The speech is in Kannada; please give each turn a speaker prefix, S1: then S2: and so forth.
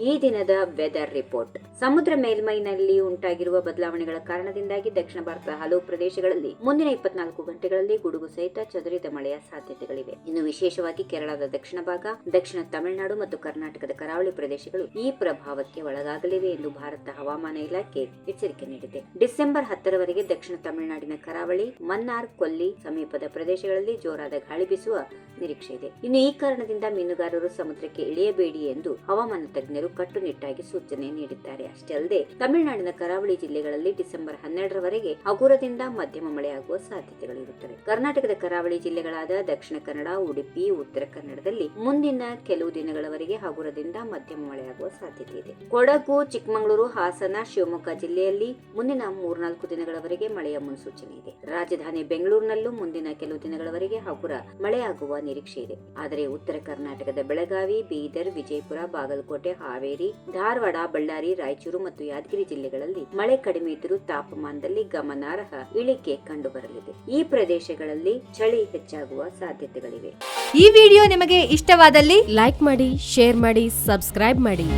S1: ಈ ದಿನದ ವೆದರ್ ರಿಪೋರ್ಟ್ ಸಮುದ್ರ ಮೇಲ್ಮೈನಲ್ಲಿ ಉಂಟಾಗಿರುವ ಬದಲಾವಣೆಗಳ ಕಾರಣದಿಂದಾಗಿ ದಕ್ಷಿಣ ಭಾರತದ ಹಲವು ಪ್ರದೇಶಗಳಲ್ಲಿ ಮುಂದಿನ ಇಪ್ಪತ್ನಾಲ್ಕು ಗಂಟೆಗಳಲ್ಲಿ ಗುಡುಗು ಸಹಿತ ಚದುರಿದ ಮಳೆಯ ಸಾಧ್ಯತೆಗಳಿವೆ. ಇನ್ನು ವಿಶೇಷವಾಗಿ ಕೇರಳದ ದಕ್ಷಿಣ ಭಾಗ, ದಕ್ಷಿಣ ತಮಿಳುನಾಡು ಮತ್ತು ಕರ್ನಾಟಕದ ಕರಾವಳಿ ಪ್ರದೇಶಗಳು ಈ ಪ್ರಭಾವಕ್ಕೆ ಒಳಗಾಗಲಿವೆ ಎಂದು ಭಾರತ ಹವಾಮಾನ ಇಲಾಖೆ ಎಚ್ಚರಿಕೆ ನೀಡಿದೆ. ಡಿಸೆಂಬರ್ ಹತ್ತರವರೆಗೆ ದಕ್ಷಿಣ ತಮಿಳುನಾಡಿನ ಕರಾವಳಿ, ಮನ್ನಾರ್, ಕೊಲ್ಲಿ ಸಮೀಪದ ಪ್ರದೇಶಗಳಲ್ಲಿ ಜೋರಾದ ಗಾಳಿ ಬೀಸುವ ನಿರೀಕ್ಷೆ ಇದೆ. ಇನ್ನು ಈ ಕಾರಣದಿಂದ ಮೀನುಗಾರರು ಸಮುದ್ರಕ್ಕೆ ಇಳಿಯಬೇಡಿ ಎಂದು ಹವಾಮಾನ ತಜ್ಞರು ಕಟ್ಟುನಿಟ್ಟಾಗಿ ಸೂಚನೆ ನೀಡಿದ್ದಾರೆ. ಅಷ್ಟೇ ಅಲ್ಲದೆ, ತಮಿಳುನಾಡಿನ ಕರಾವಳಿ ಜಿಲ್ಲೆಗಳಲ್ಲಿ ಡಿಸೆಂಬರ್ ಹನ್ನೆರಡರವರೆಗೆ ಹಗುರದಿಂದ ಮಧ್ಯಮ ಮಳೆಯಾಗುವ ಸಾಧ್ಯತೆಗಳಿರುತ್ತವೆ ಕರ್ನಾಟಕದ ಕರಾವಳಿ ಜಿಲ್ಲೆಗಳಾದ ದಕ್ಷಿಣ ಕನ್ನಡ, ಉಡುಪಿ, ಉತ್ತರ ಕನ್ನಡದಲ್ಲಿ ಮುಂದಿನ ಕೆಲವು ದಿನಗಳವರೆಗೆ ಹಗುರದಿಂದ ಮಧ್ಯಮ ಮಳೆಯಾಗುವ ಸಾಧ್ಯತೆ ಇದೆ. ಕೊಡಗು, ಚಿಕ್ಕಮಗಳೂರು, ಹಾಸನ, ಶಿವಮೊಗ್ಗ ಜಿಲ್ಲೆಯಲ್ಲಿ ಮುಂದಿನ ಮೂರ್ನಾಲ್ಕು ದಿನಗಳವರೆಗೆ ಮಳೆಯ ಮುನ್ಸೂಚನೆ ಇದೆ. ರಾಜಧಾನಿ ಬೆಂಗಳೂರಿನಲ್ಲೂ ಮುಂದಿನ ಕೆಲವು ದಿನಗಳವರೆಗೆ ಹಗುರ ಮಳೆಯಾಗುವ ನಿರೀಕ್ಷೆ ಇದೆ. ಆದರೆ ಉತ್ತರ ಕರ್ನಾಟಕದ ಬೆಳಗಾವಿ, ಬೀದರ್, ವಿಜಯಪುರ, ಬಾಗಲಕೋಟೆ ಹಾವೇರಿ ಧಾರವಾಡ ಬಳ್ಳಾರಿ ರಾಯಚೂರು ಮತ್ತು ಯಾದಗಿರಿ ಜಿಲ್ಲೆಗಳಲ್ಲಿ ಮಳೆ ಕಡಿಮೆ ಇದ್ದರೂ ತಾಪಮಾನದಲ್ಲಿ ಗಮನಾರ್ಹ ಇಳಿಕೆ ಕಂಡುಬರಲಿದೆ. ಈ ಪ್ರದೇಶಗಳಲ್ಲಿ ಚಳಿ ಹೆಚ್ಚಾಗುವ ಸಾಧ್ಯತೆಗಳಿವೆ.
S2: ಈ ವಿಡಿಯೋ ನಿಮಗೆ ಇಷ್ಟವಾದಲ್ಲಿ ಲೈಕ್ ಮಾಡಿ ಶೇರ್ ಮಾಡಿ ಸಬ್ಸ್ಕ್ರೈಬ್ ಮಾಡಿ.